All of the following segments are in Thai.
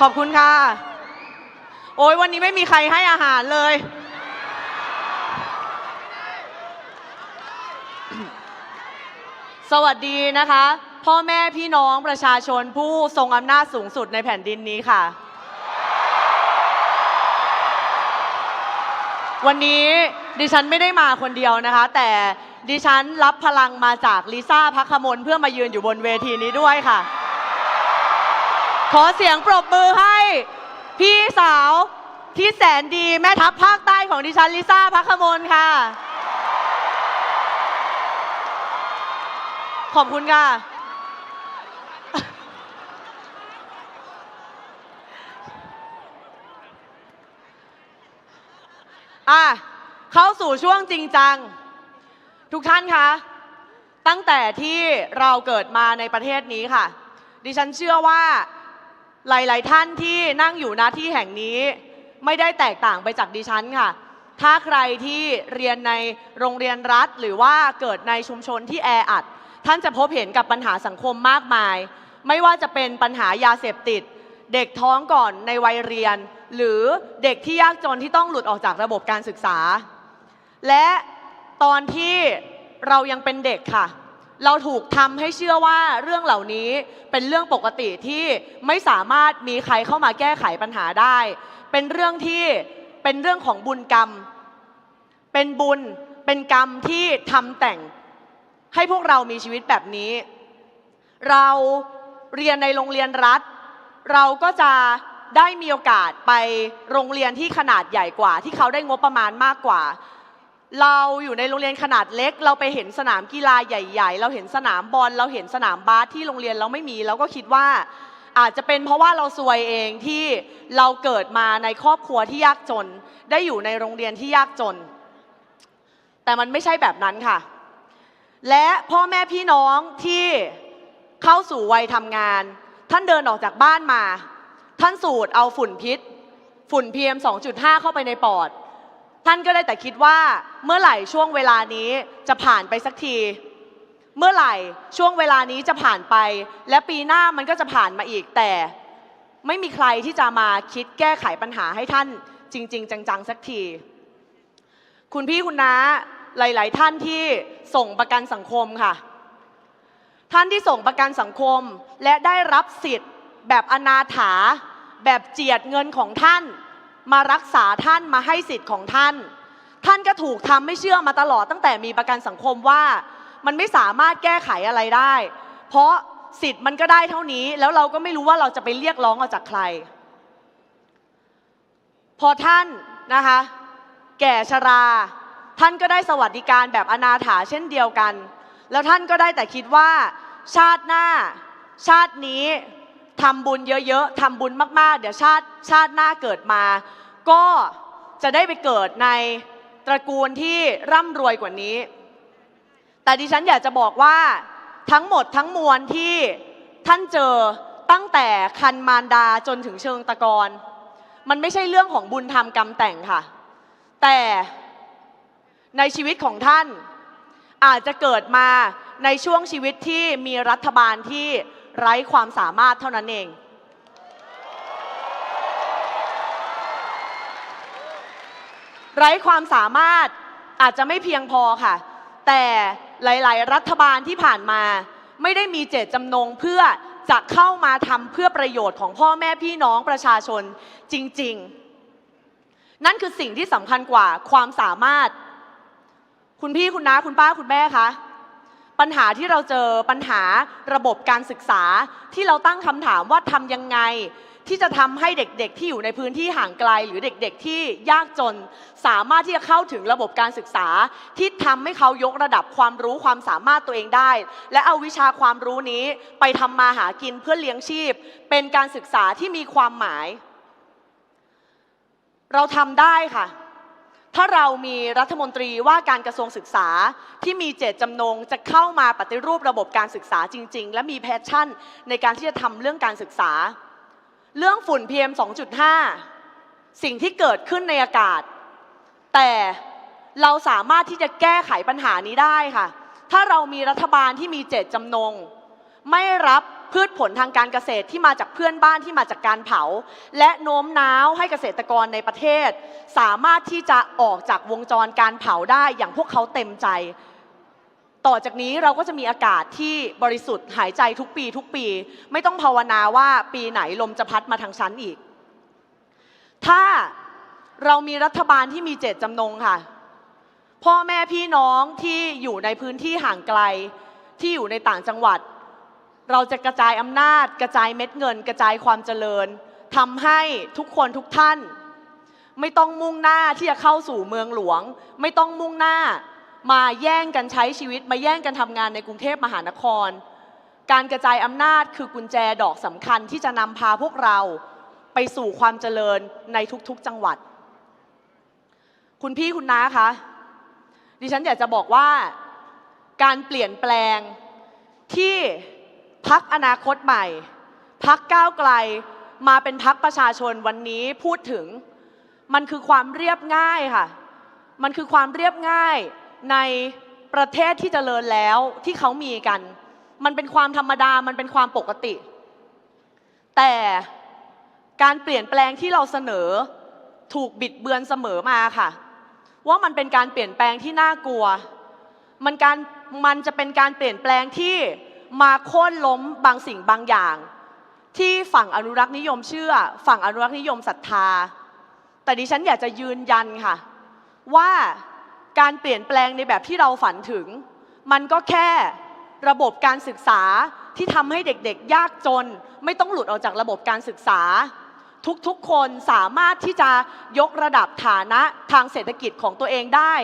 ขอบคุณค่ะ โอ้ยวันนี้ไม่มีใครให้อาหารเลย สวัสดีนะคะ พ่อแม่พี่น้องประชาชนผู้ทรงอำนาจสูงสุดในแผ่นดินนี้ค่ะ วันนี้ดิฉันไม่ได้มาคนเดียวนะคะ แต่ดิฉันรับพลังมาจากลิซ่าพักขมลเพื่อมายืนอยู่บนเวทีนี้ด้วยค่ะ ขอเสียงปรบมือให้ พี่สาวที่แสนดีแม่ทัพภาคใต้ของดิฉันลิซ่าพักขมลค่ะ ขอบคุณค่ะ อะ เข้าสู่ช่วงจริงจัง ทุกท่านคะ ตั้งแต่ที่เราเกิดมาในประเทศนี้ค่ะ ดิฉันเชื่อว่า หลาย ๆ ท่านที่นั่งอยู่ณที่แห่งนี้ไม่ได้แตกต่างไปจากดิฉันค่ะ ถ้าใครที่เรียนในโรงเรียนรัฐ หรือว่าเกิดในชุมชนที่แออัด ท่านจะพบเห็นกับปัญหาสังคมมากมาย ไม่ว่าจะเป็นปัญหายาเสพติด เด็กท้องก่อนในวัยเรียน หรือเด็กที่ยากจนที่ต้องหลุดออกจากระบบการศึกษา และตอนที่เรายังเป็นเด็กค่ะ เราถูกทำให้เชื่อว่าเรื่องเหล่านี้เป็นเรื่องปกติที่ไม่สามารถมีใครเข้ามาแก้ไขปัญหาได้ เป็นเรื่องที่เป็นเรื่องของบุญกรรม เป็นบุญเป็นกรรมที่ทำแต่งให้พวกเรามีชีวิตแบบนี้ เราเรียนในโรงเรียนรัฐ เราก็จะได้มีโอกาสไปโรงเรียนที่ขนาดใหญ่กว่า ที่เขาได้งบประมาณมากกว่า เราอยู่ในโรงเรียนขนาดเล็ก เราไปเห็นสนามกีฬาใหญ่ ๆ เราเห็นสนามบอลเราเห็นสนามบาสที่โรงเรียนเราไม่มีเราก็คิดว่าอาจจะเป็นเพราะว่าเราซวยเองที่เราเกิดมาในครอบครัวที่ยากจน ได้อยู่ในโรงเรียนที่ยากจน แต่มันไม่ใช่แบบนั้นค่ะ และพ่อแม่พี่น้องที่เข้าสู่วัยทำงาน ท่านเดินออกจากบ้านมา ท่านสูดเอาฝุ่นพิษ ฝุ่น PM 2.5 เข้าไปในปอด ท่านก็ได้แต่คิดว่าเมื่อไหร่ช่วงเวลานี้จะผ่านไปสักที เมื่อไหร่ช่วงเวลานี้จะผ่านไป และปีหน้ามันก็จะผ่านมาอีกแต่ไม่มีใครที่จะมาคิดแก้ไขปัญหาให้ท่านจริง ๆ จังๆสักที คุณพี่คุณน้าหลาย ๆ ท่านที่ส่งประกันสังคมค่ะ ท่านที่ส่งประกันสังคมและได้รับสิทธิ์ แบบอนาถา แบบเจียดเงินของท่าน มารักษาท่านมาให้สิทธิ์ของท่าน ท่านก็ถูกทำไม่เชื่อมาตลอดตั้งแต่มีประกันสังคมว่า มันไม่สามารถแก้ไขอะไรได้ เพราะสิทธิ์มันก็ได้เท่านี้ แล้วเราก็ไม่รู้ว่าเราจะไปเรียกร้องเอาจากใคร พอท่านนะคะ แก่ชรา ท่านก็ได้สวัสดิการแบบอนาถาเช่นเดียวกัน แล้วท่านก็ได้แต่คิดว่า ชาติหน้า ชาตินี้ ทำบุญเยอะๆทำบุญมากๆ เดี๋ยวชาติชาติหน้าเกิดมา ก็จะได้ไปเกิดในตระกูลที่ร่ำรวยกว่านี้ แต่ดิฉันอยากจะบอกว่าทั้งหมดทั้งมวลที่ท่านเจอตั้งแต่คันมารดาจนถึงเชิงตะกอนมันไม่ใช่เรื่องของบุญธรรมกรรมแต่งค่ะ แต่ในชีวิตของท่านอาจจะเกิดมาในช่วงชีวิตที่มีรัฐบาลที่ ไร้ความสามารถเท่านั้นเอง ไร้ความสามารถอาจจะไม่เพียงพอค่ะ แต่หลาย ๆ รัฐบาลที่ผ่านมา ไม่ได้มีเจตจำนงเพื่อจะเข้ามาทำเพื่อประโยชน์ของพ่อแม่พี่น้องประชาชนจริง ๆ นั่นคือสิ่งที่สำคัญกว่าความสามารถ คุณพี่คุณน้าคุณป้าคุณแม่คะ ปัญหาที่เราเจอปัญหาระบบการศึกษาที่เราตั้งคำถามว่าทำยังไง ที่จะทำให้เด็กๆ ที่อยู่ในพื้นที่ห่างไกล หรือเด็กๆ ที่ยากจน สามารถที่จะเข้าถึงระบบการศึกษา ที่ทำให้เขายกระดับความรู้ความสามารถตัวเองได้ และเอาวิชาความรู้นี้ไปทำมาหากินเพื่อเลี้ยงชีพ เป็นการศึกษาที่มีความหมาย เราทำได้ค่ะ ถ้าเรามีรัฐมนตรีว่าการกระทรวงศึกษาที่มีเจตจำนงจะเข้ามาปฏิรูประบบการศึกษาจริง ๆ และมีแพชชั่นในการที่จะทำเรื่องการศึกษา เรื่องฝุ่น PM 2.5 สิ่งที่เกิดขึ้นในอากาศ แต่เราสามารถที่จะแก้ไขปัญหานี้ได้ค่ะ ถ้าเรามีรัฐบาลที่มีเจตจำนง ไม่รับ พืชผลทางการเกษตรที่มาจากเพื่อนบ้านที่มาจากการเผา และโน้มน้าวให้เกษตรกรในประเทศ สามารถที่จะออกจากวงจรการเผาได้อย่างพวกเขาเต็มใจ ต่อจากนี้เราก็จะมีอากาศที่บริสุทธิ์หายใจทุกปี ทุกปี ไม่ต้องภาวนาว่าปีไหนลมจะพัดมาทางชั้นอีก ถ้าเรามีรัฐบาลที่มีเจตจำนงค่ะ พ่อแม่พี่น้องที่อยู่ในพื้นที่ห่างไกลที่อยู่ในต่างจังหวัด เราจะกระจายอำนาจ กระจายเม็ดเงิน กระจายความเจริญทำให้ทุกคนทุกท่าน ไม่ต้องมุ่งหน้าที่จะเข้าสู่เมืองหลวง ไม่ต้องมุ่งหน้ามาแย่งกันใช้ชีวิต มาแย่งกันทำงานในกรุงเทพมหานคร การกระจายอำนาจคือกุญแจดอกสำคัญที่จะนำพาพวกเราไปสู่ความเจริญในทุกๆจังหวัด คุณพี่คุณน้าคะดิฉันอยากจะบอกว่าการเปลี่ยนแปลงที่ พักอนาคตใหม่ พักก้าวไกลมาเป็นพักประชาชนวันนี้พูดถึง มันคือความเรียบง่ายค่ะ มันคือความเรียบง่ายในประเทศที่เจริญแล้วที่เขามีกัน มันเป็นความธรรมดามันเป็นความปกติ แต่การเปลี่ยนแปลงที่เราเสนอถูกบิดเบือนเสมอมาค่ะ ว่ามันเป็นการเปลี่ยนแปลงที่น่ากลัว มันการมันจะเป็นการเปลี่ยนแปลงที่ มาโค่นล้มบางสิ่งบางอย่าง ที่ฝั่งอนุรักษ์นิยมเชื่อ ฝั่งอนุรักษ์นิยมศรัทธา แต่ดิฉันอยากจะยืนยันค่ะ ว่าการเปลี่ยนแปลงในแบบที่เราฝันถึง มันก็แค่ระบบการศึกษาที่ทำให้เด็กๆ ยากจน ไม่ต้องหลุดออกจากระบบการศึกษา ทุกๆ คนสามารถที่จะยกระดับฐานะทางเศรษฐกิจของตัวเองได้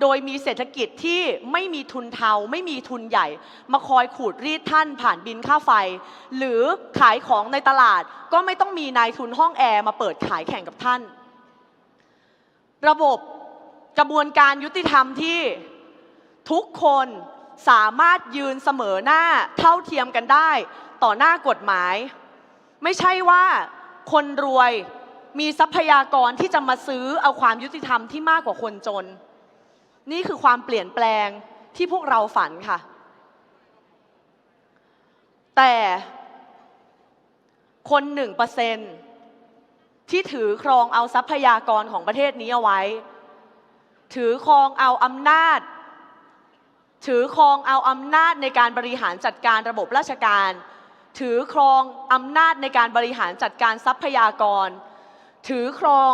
โดยมีเศรษฐกิจที่ไม่มีทุนเทาไม่มีทุนใหญ่ มาคอยขูดรีดท่านผ่านบินค่าไฟ หรือขายของในตลาดก็ไม่ต้องมีนายทุนห้องแอร์มาเปิดขายแข่งกับท่าน ระบบกระบวนการยุติธรรมที่ทุกคนสามารถยืนเสมอหน้าเท่าเทียมกันได้ ต่อหน้ากฎหมาย ไม่ใช่ว่าคนรวยมีทรัพยากรที่จะมาซื้อเอาความยุติธรรมที่มากกว่าคนจน นี่คือความเปลี่ยนแปลงที่พวกเราฝันค่ะ แต่คนหนึ่งเปอร์เซนที่ถือครองเอาทรัพยากรของประเทศนี้เอาไว้ ถือครองเอาอำนาจ ถือครองเอาอำนาจในการบริหารจัดการระบบราชการ ถือครองอำนาจในการบริหารจัดการทรัพยากร ถือครอง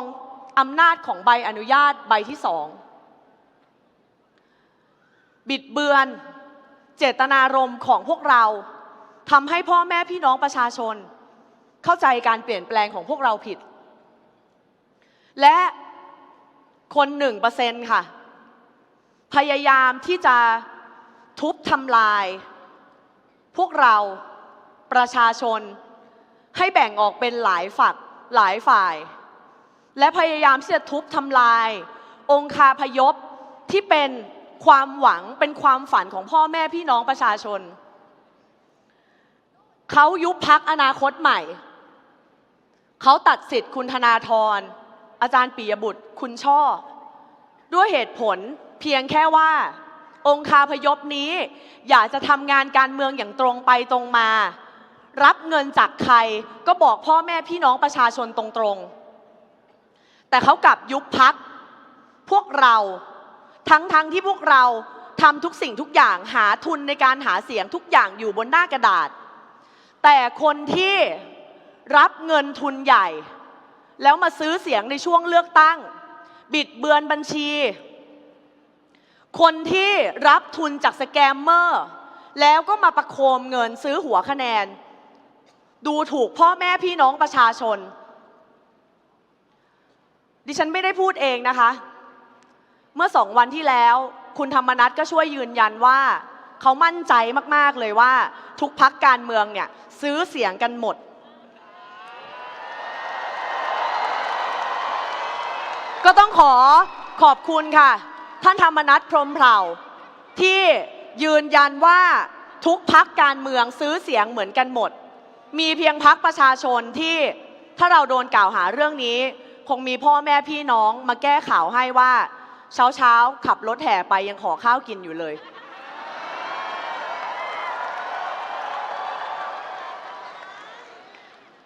อำนาจของใบอนุญาตใบที่สอง บิดเบือน เจตนารมณ์ของพวกเราทำให้พ่อแม่พี่น้องประชาชน เข้าใจการเปลี่ยนแปลงของพวกเราผิด และคนหนึ่งเปอร์เซ็นต์ค่ะ พยายามที่จะทุบทำลาย พวกเราประชาชนให้แบ่งออกเป็นหลายฝักหลายฝ่าย และพยายามที่จะทุบทำลาย องคาพยพที่เป็น ความหวังเป็นความฝันของพ่อแม่พี่น้องประชาชน เขายุบพักอนาคตใหม่ เขาตัดสิทธิ์คุณธนาธรอาจารย์ปิยบุตร คุณช่อ ด้วยเหตุผลเพียงแค่ว่า องคาพยพนี้ อยากจะทำงานการเมืองอย่างตรงไปตรงมา รับเงินจากใครก็บอกพ่อแม่พี่น้องประชาชนตรงๆ แต่เขากลับยุบพักพวกเรา ทั้งๆทที่พวกเราทำทุกสิ่งทุกอย่างหาทุนในการหาเสียงทุกอย่างอยู่บนหน้ากระดาษ แต่คนที่รับเงินทุนใหญ่ แล้วมาซื้อเสียงในช่วงเลือกตั้ง บิดเบือนบัญชี คนที่รับทุนจากสแกมเมอร์ แล้วก็มาประโคมเงินซื้อหัวคะแนน ดูถูกพ่อแม่พี่น้องประชาชน ดิฉันไม่ได้พูดเองนะคะ เมื่อสองวันที่แล้ว คุณธรรมนัฐก็ช่วยยืนยันว่าเขามั่นใจมาก ๆ เลยว่า ทุกพักการเมืองเนี่ยซื้อเสียงกันหมด ก็ต้องขอขอบคุณค่ะ ท่านธรรมนัฐพรมเผ่า ที่ยืนยันว่าทุกพักการเมืองซื้อเสียงเหมือนกันหมด มีเพียงพักประชาชนที่ถ้าเราโดนกล่าวหาเรื่องนี้ คงมีพ่อแม่พี่น้องมาแก้ข่าวให้ว่า เช้าเช้าขับรถแห่ไปยังขอข้าวกินอยู่เลย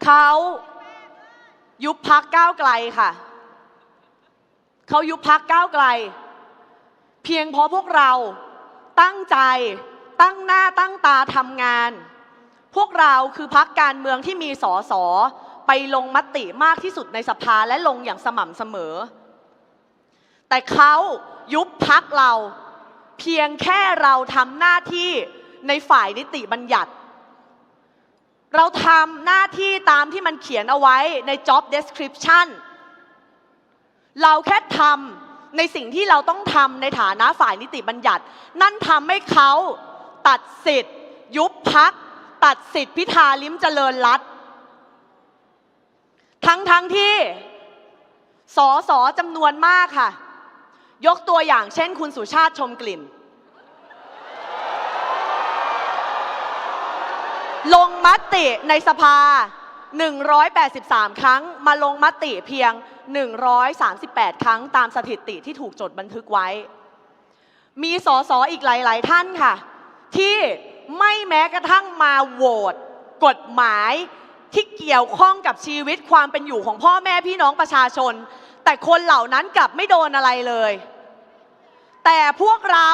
เขายุบพักก้าวไกลค่ะ เขายุบพักก้าวไกล เพียงเพราะพวกเราตั้งใจตั้งหน้าตั้งตาทำงาน พวกเราคือพักการเมืองที่มีสอสอไปลงมติมากที่สุดในสภาและลงอย่างสม่ำเสมอ แต่เขายุบพักเรา เพียงแค่เราทำหน้าที่ในฝ่ายนิติบัญญัติ เราทำหน้าที่ตามที่มันเขียนเอาไว้ใน job description เราแค่ทำในสิ่งที่เราต้องทำในฐานะฝ่ายนิติบัญญัติ นั่นทำให้เขาตัดสิทธิ์ ยุบพัก ตัดสิทธิ์พิธาลิ้มเจริญรัตทั้งทั้งที่สอสอจำนวนมากค่ะ ยกตัวอย่างเช่นคุณสุชาติชมกลิ่น ลงมติในสภา 183 ครั้ง มาลงมติเพียง 138 ครั้งตามสถิติที่ถูกจดบันทึกไว้ มีสสอีกหลาย ๆ ท่านค่ะ ที่ไม่แม้กระทั่งมาโหวตกฎหมายที่เกี่ยวข้องกับชีวิตความเป็นอยู่ของพ่อแม่พี่น้องประชาชน แต่คนเหล่านั้นกลับไม่โดนอะไรเลย แต่พวกเรา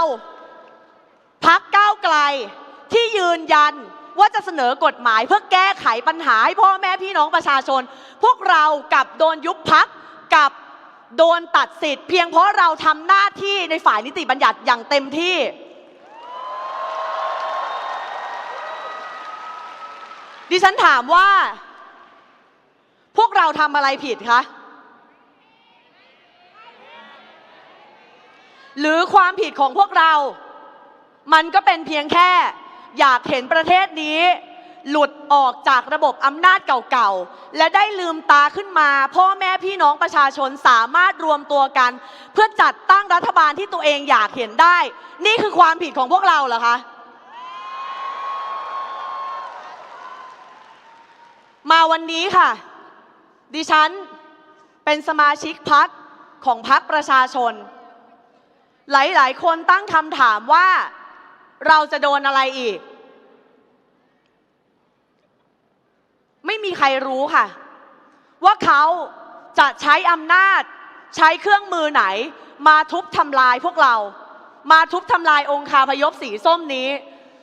พักก้าวไกลที่ยืนยันว่าจะเสนอกฎหมายเพื่อแก้ไขปัญหาให้พ่อแม่พี่น้องประชาชน พวกเรากลับโดนยุบพักกับโดนตัดสิทธิ์ เพียงเพราะเราทำหน้าที่ในฝ่ายนิติบัญญัติอย่างเต็มที่ ดิฉันถามว่า พวกเราทำอะไรผิดคะ หรือความผิดของพวกเรา มันก็เป็นเพียงแค่ อยากเห็นประเทศนี้ หลุดออกจากระบบอำนาจเก่าๆ และได้ลืมตาขึ้นมา พ่อแม่พี่น้องประชาชนสามารถรวมตัวกัน เพื่อจัดตั้งรัฐบาลที่ตัวเองอยากเห็นได้ นี่คือความผิดของพวกเราเหรอคะมาวันนี้ค่ะ ดิฉันเป็นสมาชิกพักของพักประชาชน หลาย ๆ คนตั้งคำถามว่าเราจะโดนอะไรอีก ไม่มีใครรู้ค่ะ ว่าเขาจะใช้อำนาจ ใช้เครื่องมือไหน มาทุบทำลายพวกเรา มาทุบทำลายองค์คาพยพสีส้มนี้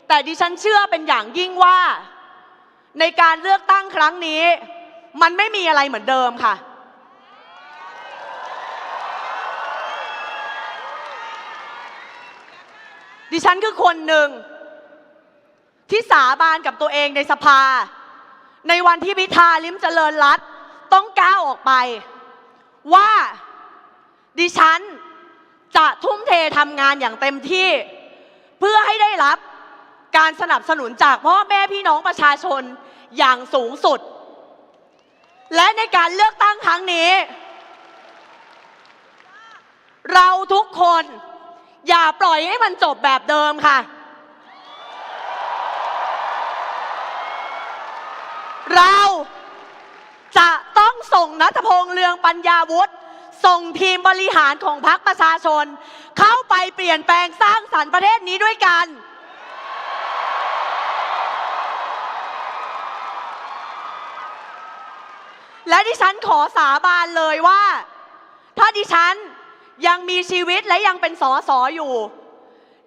แต่ดิฉันเชื่อเป็นอย่างยิ่งว่า ในการเลือกตั้งครั้งนี้ มันไม่มีอะไรเหมือนเดิมค่ะ ดิฉันคือคนหนึ่ง ที่สาบานกับตัวเองในสภา ในวันที่พิธาลิมเจริญรัตน์ต้องก้าวออกไป ว่าดิฉันจะทุ่มเททำงานอย่างเต็มที่ เพื่อให้ได้รับการสนับสนุนจากพ่อแม่พี่น้องประชาชนอย่างสูงสุด และในการเลือกตั้งครั้งนี้ เราทุกคน อย่าปล่อยให้มันจบแบบเดิมค่ะ เราจะต้องส่งนัทพงษ์เลืองปัญญาวุฒิส่งทีมบริหารของพรรคประชาชน เข้าไปเปลี่ยนแปลงสร้างสรรค์ประเทศนี้ด้วยกัน และดิฉันขอสาบานเลยว่า ถ้าดิฉัน ยังมีชีวิตและยังเป็นสอสออยู่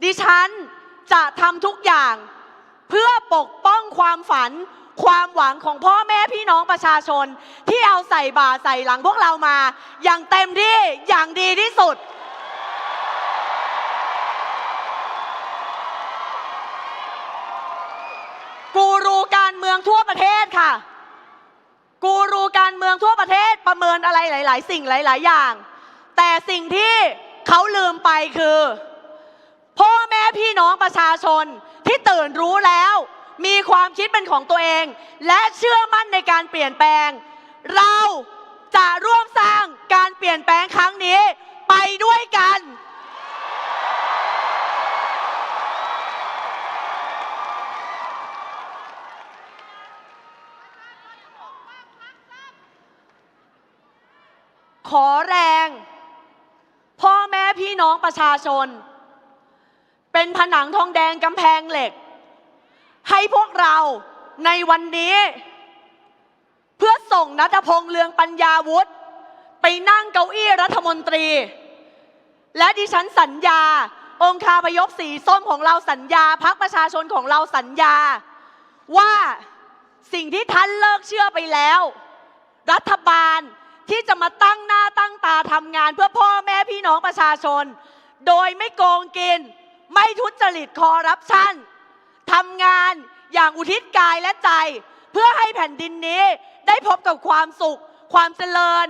ดิฉันจะทำทุกอย่าง เพื่อปกป้องความฝัน ความหวังของพ่อแม่พี่น้องประชาชน ที่เอาใส่บ่าใส่หลังพวกเรามา อย่างเต็มที่อย่างดีที่สุด กูรูการเมืองทั่วประเทศค่ะ กูรูการเมืองทั่วประเทศประเมินอะไรหลาย ๆ สิ่งหลาย ๆ อย่าง แต่สิ่งที่เขาลืมไปคือพ่อแม่พี่น้องประชาชนที่ตื่นรู้แล้ว มีความคิดเป็นของตัวเอง และเชื่อมั่นในการเปลี่ยนแปลง เราจะร่วมสร้างการเปลี่ยนแปลงครั้งนี้ไปด้วยกัน ขอแรง พ่อแม่พี่น้องประชาชน เป็นผนังทองแดงกำแพงเหล็ก ให้พวกเราในวันนี้ เพื่อส่งนัทพงษ์เลืองปัญญาวุฒิไปนั่งเก้าอี้รัฐมนตรี และดิฉันสัญญา องคาพยพสีส้มของเราสัญญาพักประชาชนของเราสัญญา ว่าสิ่งที่ท่านเลิกเชื่อไปแล้ว รัฐบาล ที่จะมาตั้งหน้าตั้งตาทำงานเพื่อพ่อแม่พี่น้องประชาชน โดยไม่โกงกิน ไม่ทุจริตคอร์รัปชันทำงานอย่างอุทิศกายและใจ เพื่อให้แผ่นดินนี้ได้พบกับความสุข ความเจริญ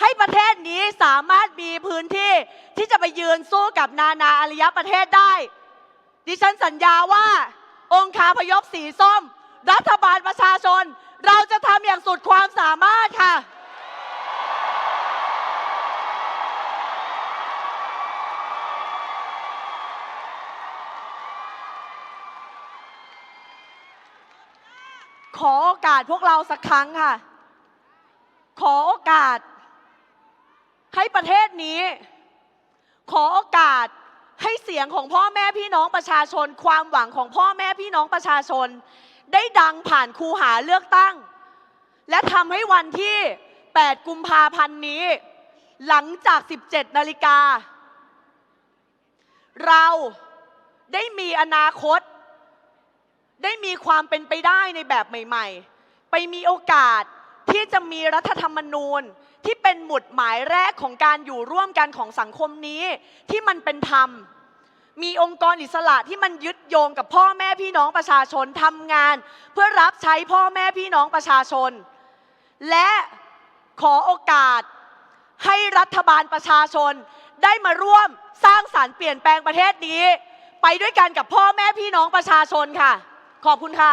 ให้ประเทศนี้สามารถมีพื้นที่ที่จะไปยืนสู้กับนานาอารยประเทศได้ ดิฉันสัญญาว่า องค์คาพยพสีส้ม รัฐบาลประชาชน เราจะทำอย่างสุดความสามารถค่ะ ขอโอกาสพวกเราสักครั้งค่ะ ขอโอกาส ให้ประเทศนี้ ขอโอกาสให้เสียงของพ่อแม่พี่น้องประชาชน ความหวังของพ่อแม่พี่น้องประชาชน ได้ดังผ่านคูหาเลือกตั้ง และทำให้วันที่ 8 กุมภาพันธ์นี้ หลังจาก 17 นาฬิกา เราได้มีอนาคต ได้มีความเป็นไปได้ในแบบใหม่ ๆ ไปมีโอกาสที่จะมีรัฐธรรมนูญที่เป็นหมุดหมายแรกของการอยู่ร่วมกันของสังคมนี้ ที่มันเป็นธรรม มีองค์กรอิสระที่มันยึดโยงกับพ่อแม่พี่น้องประชาชนทำงาน เพื่อรับใช้พ่อแม่พี่น้องประชาชน และขอโอกาสให้รัฐบาลประชาชน ได้มาร่วมสร้างสารรค์เปลี่ยนแปลงประเทศนี้ ไปด้วยกันกับพ่อแม่พี่น้องประชาชนค่ะ ขอบคุณค่ะ